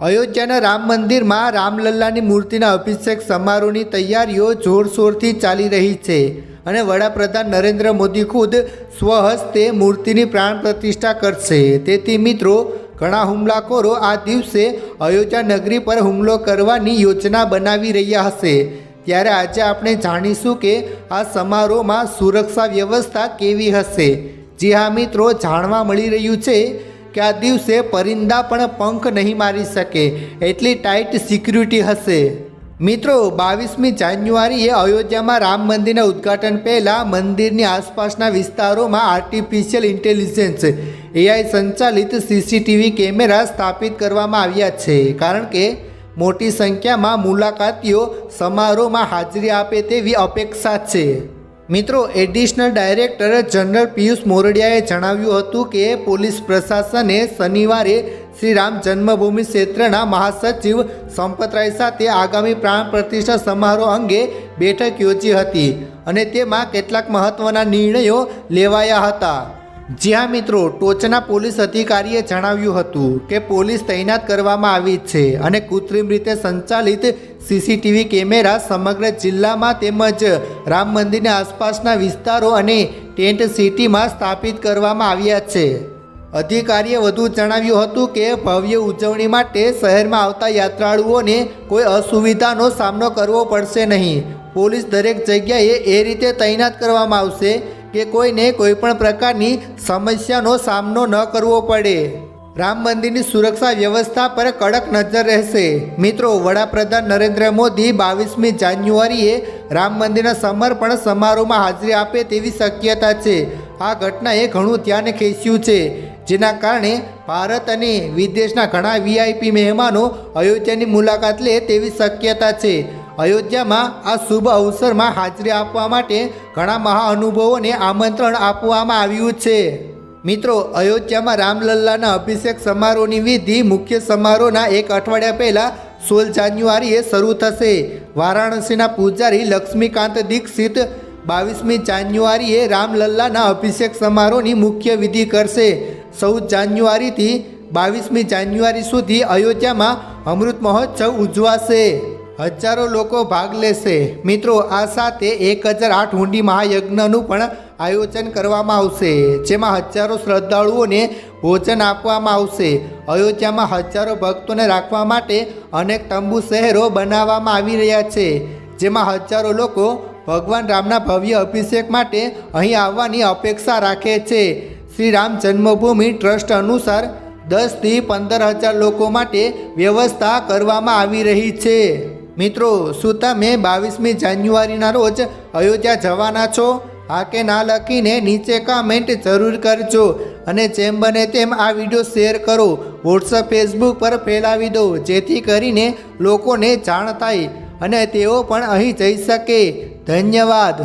અયોધ્યાના રામ મંદિરમાં રામલલ્લાની મૂર્તિના અભિષેક સમારોહની તૈયારીઓ જોરશોરથી ચાલી રહી છે અને વડાપ્રધાન નરેન્દ્ર મોદી ખુદ સ્વહસ્તે મૂર્તિની પ્રાણ પ્રતિષ્ઠા કરશે. તેથી મિત્રો, ઘણા હુમલાખોરો આ દિવસે અયોધ્યા નગરી પર હુમલો કરવાની યોજના બનાવી રહ્યા હશે. ત્યારે આજે આપણે જાણીશું કે આ સમારોહમાં સુરક્ષા વ્યવસ્થા કેવી હશે. જી હા મિત્રો, જાણવા મળી રહ્યું છે કે આ દિવસે પરિંદા પણ પંખ નહીં મારી શકે એટલી ટાઈટ સિક્યુરિટી હશે મિત્રો બાવીસમી જાન્યુઆરીએ અયોધ્યામાં રામ મંદિરના ઉદ્ઘાટન પહેલાં મંદિરની આસપાસના વિસ્તારોમાં આર્ટિફિશિયલ ઇન્ટેલિજન્સ એઆઈ સંચાલિત સીસીટીવી કેમેરા સ્થાપિત કરવામાં આવ્યા છે કારણ કે મોટી સંખ્યામાં મુલાકાતીઓ સમારોહમાં હાજરી આપે તેવી અપેક્ષા છે મિત્રો, એડિશનલ ડાયરેક્ટર જનરલ પિયુષ મોરડિયાએ જણાવ્યું હતું કે પોલીસ પ્રશાસને શનિવારે શ્રી રામ જન્મભૂમિ ક્ષેત્રના મહાસચિવ સંપતરાય સાથે આગામી પ્રાણ પ્રતિષ્ઠા સમારોહ અંગે બેઠક યોજી હતી અને તેમાં કેટલાક મહત્ત્વના નિર્ણયો લેવાયા હતા. જી હા મિત્રો, ટોચના પોલીસ અધિકારીએ જણાવ્યું હતું કે પોલીસ તૈનાત કરવામાં આવી છે અને કૃત્રિમ રીતે સંચાલિત સીસીટીવી કેમેરા સમગ્ર જિલ્લામાં તેમજ રામ મંદિરની આસપાસના વિસ્તારો અને ટેન્ટ સિટીમાં સ્થાપિત કરવામાં આવ્યા છે. અધિકારીએ વધુ જણાવ્યું હતું કે ભવ્ય ઉજવણી માટે શહેરમાં આવતા યાત્રાળુઓને કોઈ અસુવિધાનો સામનો કરવો પડશે નહીં. પોલીસ દરેક જગ્યાએ એ રીતે તૈનાત કરવામાં આવશે કે કોઈને કોઈ પણ પ્રકારની સમસ્યાનો સામનો ન કરવો પડે. રામ મંદિરની સુરક્ષા વ્યવસ્થા પર કડક નજર રહેશે. મિત્રો, વડાપ્રધાન નરેન્દ્ર મોદી બાવીસમી જાન્યુઆરીએ રામ મંદિરના સમર્પણ સમારોહમાં હાજરી આપે તેવી શક્યતા છે. આ ઘટનાએ ઘણું ધ્યાન ખેંચ્યું છે, જેના કારણે ભારત અને વિદેશના ઘણા વીઆઈપી મહેમાનો અયોધ્યાની મુલાકાત લે તેવી શક્યતા છે. અયોધ્યામાં આ શુભ અવસરમાં હાજરી આપવા માટે ઘણા મહાઅનુભવોને આમંત્રણ આપવામાં આવ્યું છે. મિત્રો, અયોધ્યામાં રામલલ્લાના અભિષેક સમારોહની વિધિ મુખ્ય સમારોહના એક અઠવાડિયા પહેલાં સોળ જાન્યુઆરીએ શરૂ થશે. વારાણસીના પૂજારી લક્ષ્મીકાંત દીક્ષિત બાવીસમી જાન્યુઆરીએ રામલલ્લાના અભિષેક સમારોહની મુખ્ય વિધિ કરશે. ચૌદ જાન્યુઆરીથી બાવીસમી જાન્યુઆરી સુધી અયોધ્યામાં અમૃત મહોત્સવ ઉજવાશે. હજારો લોકો ભાગ લેશે. મિત્રો, આ સાથે એક હજાર આઠ હુંડી મહાયજ્ઞનું પણ આયોજન કરવામાં આવશે, જેમાં હજારો શ્રદ્ધાળુઓને ભોજન આપવામાં આવશે. અયોધ્યામાં હજારો ભક્તોને રાખવા માટે અનેક તંબુ શહેરો બનાવવામાં આવી રહ્યા છે, જેમાં હજારો લોકો ભગવાન રામના ભવ્ય અભિષેક માટે અહીં આવવાની અપેક્ષા રાખે છે. શ્રી રામ જન્મભૂમિ ટ્રસ્ટ અનુસાર દસથી પંદર હજાર લોકો માટે વ્યવસ્થા કરવામાં આવી રહી છે. મિત્રો, શું તમે બાવીસમી જાન્યુઆરીના રોજ અયોધ્યા જવાના છો? હા કે ના લખીને નીચે કમેન્ટ જરૂર કરજો અને જેમ બને તેમ આ વીડિયો શેર કરો. વોટ્સઅપ ફેસબુક પર ફેલાવી દો, જેથી કરીને લોકોને જાણ થાય અને તેઓ પણ અહીં જઈ શકે. ધન્યવાદ.